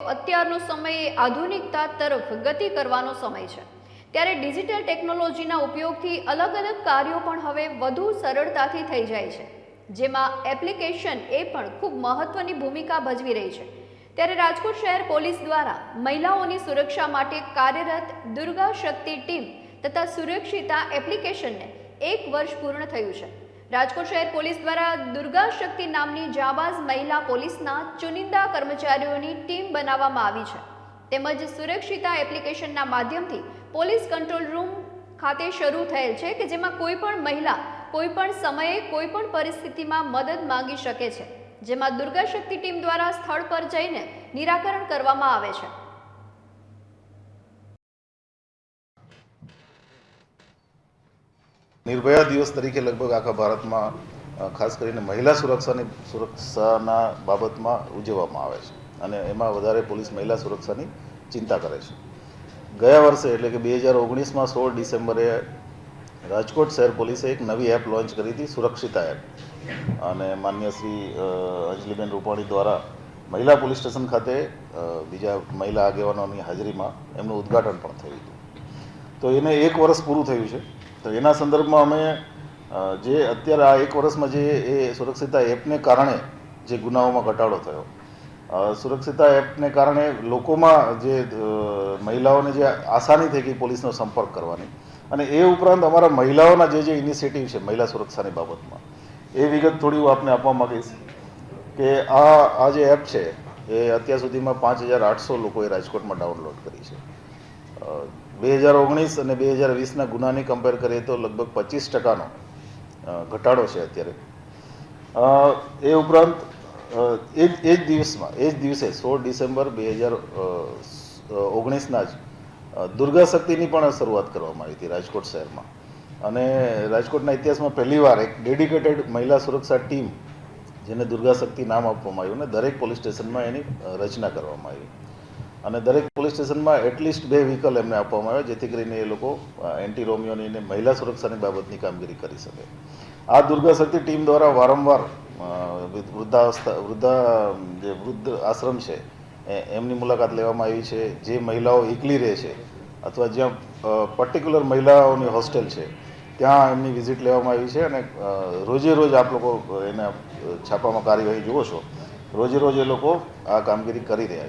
અત્યારનો સમય આધુનિકતા તરફ ગતિ કરવાનો સમય છે. ત્યારે ડિજિટલ ટેકનોલોજીના ઉપયોગથી અલગ અલગ કાર્યો પણ હવે વધુ સરળતાથી થઈ જાય છે. જેમાં એપ્લિકેશન એ પણ ખૂબ મહત્વની ભૂમિકા ભજવી રહી છે. ત્યારે રાજકોટ શહેર પોલીસ દ્વારા મહિલાઓની સુરક્ષા માટે કાર્યરત દુર્ગા શક્તિ ટીમ તથા સુરક્ષિતા એપ્લિકેશનને એક વર્ષ પૂર્ણ થયું છે. રાજકોટ શહેર પોલીસ દ્વારા દુર્ગા શક્તિ નામની જાબાઝ મહિલા પોલીસના ચુનિંદા કર્મચારીઓની ટીમ બનાવવામાં આવી છે. તેમજ સુરક્ષિતા એપ્લિકેશનના માધ્યમથી પોલીસ કંટ્રોલ રૂમ ખાતે શરૂ થયેલ છે કે જેમાં કોઈ પણ મહિલા, કોઈ પણ સમયે, કોઈ પણ પરિસ્થિતિમાં મદદ માંગી શકે છે. જેમાં દુર્ગા શક્તિ ટીમ દ્વારા સ્થળ પર જઈને નિરાકરણ કરવામાં આવે છે. નિર્ભયા દિવસ તરીકે લગભગ આખા ભારતમાં ખાસ કરીને મહિલા સુરક્ષાની, સુરક્ષાના બાબતમાં ઉજવવામાં આવે છે. અને એમાં વધારે પોલીસ મહિલા સુરક્ષાની ચિંતા કરે છે. ગયા વર્ષે, એટલે કે બે હજાર ઓગણીસમાં સોળ ડિસેમ્બરે, રાજકોટ શહેર પોલીસે એક નવી એપ લોન્ચ કરી હતી, સુરક્ષિતા એપ. અને માન્ય શ્રી અંજલિબેન રૂપાણી દ્વારા મહિલા પોલીસ સ્ટેશન ખાતે બીજા મહિલા આગેવાનોની હાજરીમાં એમનું ઉદ્ઘાટન પણ થયું હતું. તો એને એક વર્ષ પૂરું થયું છે. તો એના સંદર્ભમાં અમે જે અત્યારે આ એક વર્ષમાં જે એ સુરક્ષિતા એપને કારણે જે ગુનાઓમાં ઘટાડો થયો સુરક્ષિતા એપને કારણે લોકોમાં જે મહિલાઓને જે આસાની થઈ ગઈ પોલીસનો સંપર્ક કરવાની અને એ ઉપરાંત અમારા મહિલાઓના જે જે ઇનિશિયેટિવ છે મહિલા સુરક્ષાની બાબતમાં, એ વિગત થોડી હું આપને આપવા માગીશ કે આ આ જે એપ છે, એ અત્યાર સુધીમાં પાંચ હજાર આઠસો લોકોએ રાજકોટમાં ડાઉનલોડ કરી છે. બે હજાર ઓગણીસ અને બે હજાર વીસના ગુનાની કમ્પેર કરીએ તો લગભગ પચીસ ટકાનો ઘટાડો છે અત્યારે. એ ઉપરાંત એ જ એ જ દિવસમાં, એ જ દિવસે, સોળ ડિસેમ્બર બે હજાર ઓગણીસના જ દુર્ગા શક્તિની પણ શરૂઆત કરવામાં આવી હતી રાજકોટ શહેરમાં. અને રાજકોટના ઇતિહાસમાં પહેલીવાર એક ડેડિકેટેડ મહિલા સુરક્ષા ટીમ, જેને દુર્ગા શક્તિ નામ આપવામાં આવ્યું અને દરેક પોલીસ સ્ટેશનમાં એની રચના કરવામાં આવી. અને દરેક પોલીસ સ્ટેશનમાં એટલીસ્ટ બે વ્હીકલ એમને આપવામાં આવે જેથી કરીને એ લોકો એન્ટી રોમિયોની અને મહિલા સુરક્ષાની બાબતની કામગીરી કરી શકે. આ દુર્ગા શક્તિ ટીમ દ્વારા વારંવાર વૃદ્ધાવસ્થા, વૃદ્ધા, જે વૃદ્ધ આશ્રમ છે એમની મુલાકાત લેવામાં આવી છે. જે મહિલાઓ એકલી રહે છે, અથવા જ્યાં પર્ટિક્યુલર મહિલાઓની હોસ્ટેલ છે, ત્યાં એમની વિઝિટ લેવામાં આવી છે અને રોજે રોજ આપ લોકો એના છાપામાં કાર્યવાહી જુઓ છો. રોજે રોજ એ લોકો આ કામગીરી કરી રહ્યા